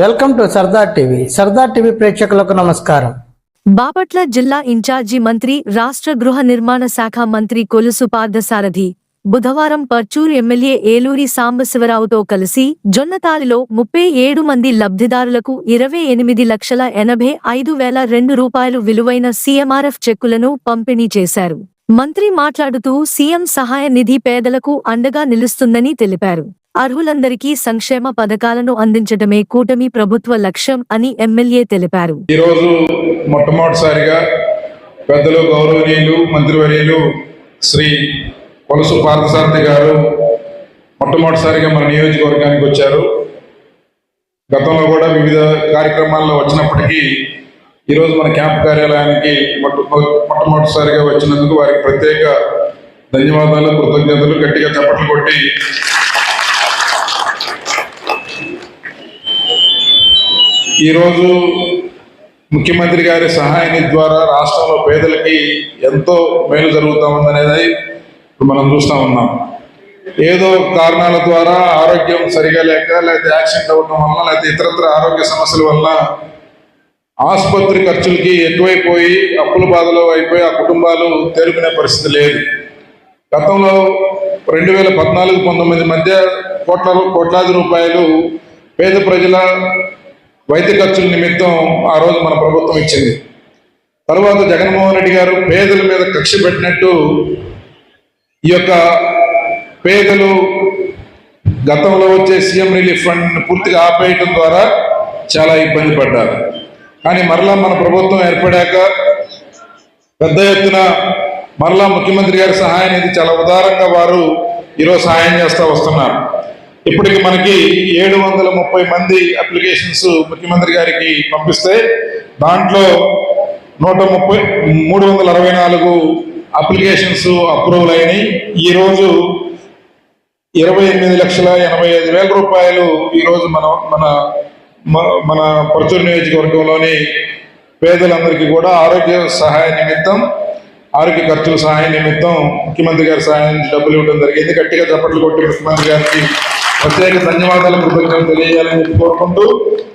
Welcome to Sardar TV. Sardar TV ప్రేక్షకులకు నమస్కారం. బాపట్ల జిల్లా ఇన్ఛార్జి మంత్రి రాష్ట్ర గృహ నిర్మాణ శాఖ మంత్రి కొలుసు పార్థసారథి బుధవారం పర్చూరు ఎమ్మెల్యే ఏలూరి సాంబశివరావుతో కలిసి జొన్నతాలిలో ముప్పై ఏడు మంది లబ్ధిదారులకు ఇరవై ఎనిమిది లక్షల ఎనభై ఐదు వేల రెండు రూపాయలు విలువైన సీఎంఆర్ఎఫ్ చెక్కులను పంపిణీ చేశారు. మంత్రి మాట్లాడుతూ సీఎం సహాయ నిధి పేదలకు అండగా నిలుస్తుందని తెలిపారు. అర్హులందరికీ సంక్షేమ పథకాలను అందించడమే కూటమి ప్రభుత్వ లక్ష్యం అని ఎమ్మెల్యే తెలిపారు. ఈరోజు మొట్టమొదటిసారిగా పెద్దలు గౌరవనీయులు మంత్రివర్యులు శ్రీ కొలసు పార్థసారథి గారు మొట్టమొదటిసారిగా మన నియోజకవర్గానికి వచ్చారు. గతంలో కూడా వివిధ కార్యక్రమాల్లో వచ్చినప్పటికీ ఈరోజు మన క్యాంప్ కార్యాలయానికి మొట్ట మొట్టమొదటిసారిగా వచ్చినందుకు వారికి ప్రత్యేక ధన్యవాదాలు కృతజ్ఞతలు గట్టిగా చప్పట్లు కొట్టి ఈరోజు ముఖ్యమంత్రి గారి సహాయ నిధి ద్వారా రాష్ట్రంలో పేదలకి ఎంతో మేలు జరుగుతూ ఉందనేది ఇప్పుడు మనం చూస్తూ ఉన్నాం. ఏదో కారణాల ద్వారా ఆరోగ్యం సరిగా లేక లేకపోతే యాక్సిడెంట్ అవ్వడం వల్ల లేకపోతే ఇతరత్ర ఆరోగ్య సమస్యల వల్ల ఆసుపత్రి ఖర్చులకి ఎక్కువైపోయి అప్పుల బాధలో అయిపోయి ఆ కుటుంబాలు తేరుకునే పరిస్థితి లేదు. గతంలో రెండు వేల పద్నాలుగు పంతొమ్మిది మధ్య కోట్ల కోట్లాది రూపాయలు పేద ప్రజల వైద్య ఖర్చుల నిమిత్తం ఆ రోజు మన ప్రభుత్వం ఇచ్చింది. తర్వాత జగన్మోహన్ రెడ్డి గారు పేదల మీద కక్ష పెట్టినట్టు ఈ యొక్క పేదలు గతంలో వచ్చే సీఎం రిలీఫ్ ఫండ్ని పూర్తిగా ఆపేయటం ద్వారా చాలా ఇబ్బంది పడ్డారు. కానీ మరలా మన ప్రభుత్వం ఏర్పడాక పెద్ద ఎత్తున మరలా ముఖ్యమంత్రి గారి సహాయం అనేది చాలా ఉదారంగా వారు ఈరోజు సహాయం చేస్తూ వస్తున్నారు. ఇప్పటికి మనకి ఏడు వందల ముప్పై మంది అప్లికేషన్స్ ముఖ్యమంత్రి గారికి పంపిస్తే దాంట్లో నూట ముప్పై మూడు వందల అరవై నాలుగు అప్లికేషన్స్ అప్రూవల్ అయినాయి. ఈరోజు ఇరవై ఎనిమిది లక్షల ఎనభై ఐదు వేల రూపాయలు ఈరోజు మన మన మన పరచూరు నియోజకవర్గంలోని పేదలందరికీ కూడా ఆరోగ్య సహాయ నిమిత్తం ఆరోగ్య ఖర్చుల సహాయ నిమిత్తం ముఖ్యమంత్రి గారి సహాయం నుంచి డబ్బులు ఇవ్వడం జరిగింది. గట్టిగా చప్పట్లు కొట్టి ముఖ్యమంత్రి గారికి ప్రత్యేక ధన్యవాదాలు కృతజ్ఞతలు తెలియజేయాలని చెప్పి కోరుకుంటూ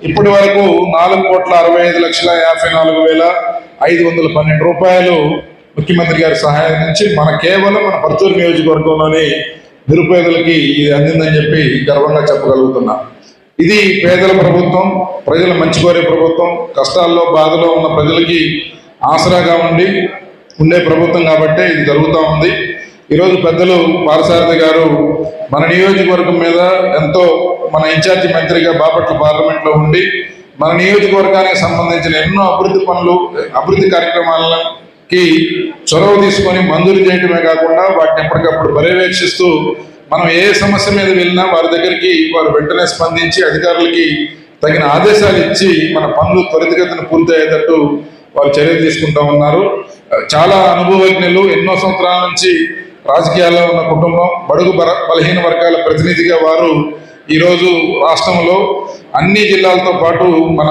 ఇప్పటి వరకు నాలుగు కోట్ల అరవై ఐదు లక్షల యాభై నాలుగు వేల ఐదు వందల పన్నెండు రూపాయలు ముఖ్యమంత్రి గారి సహాయం నుంచి మన కేవలం మన పరచూరు నియోజకవర్గంలోని నిరుపేదలకి ఇది అందిందని చెప్పి గర్వంగా చెప్పగలుగుతున్నా. ఇది పేదల ప్రభుత్వం ప్రజల మంచి కోరే ప్రభుత్వం కష్టాల్లో బాధలో ఉన్న ప్రజలకి ఆసరాగా ఉండి ఉండే ప్రభుత్వం కాబట్టే ఇది జరుగుతూ ఉంది. ఈరోజు పెద్దలు పారసారథి గారు మన నియోజకవర్గం మీద ఎంతో మన ఇన్ఛార్జి మంత్రిగా బాపట్ల పార్లమెంట్లో ఉండి మన నియోజకవర్గానికి సంబంధించిన ఎన్నో అభివృద్ధి పనులు అభివృద్ధి కార్యక్రమాలకి చొరవ తీసుకొని మంజూరు చేయడమే కాకుండా వాటిని ఎప్పటికప్పుడు పర్యవేక్షిస్తూ మనం ఏ సమస్య మీద వెళ్ళినా వారి దగ్గరికి వారు వెంటనే స్పందించి అధికారులకి తగిన ఆదేశాలు ఇచ్చి మన పనులు త్వరితగతిన పూర్తయ్యేటట్టు వారు చర్యలు తీసుకుంటా ఉన్నారు. చాలా అనుభవజ్ఞులు ఎన్నో సంవత్సరాల నుంచి రాజకీయాల్లో ఉన్న కుటుంబం బడుగు బర బలహీన వర్గాల ప్రతినిధిగా వారు ఈరోజు రాష్ట్రంలో అన్ని జిల్లాలతో పాటు మన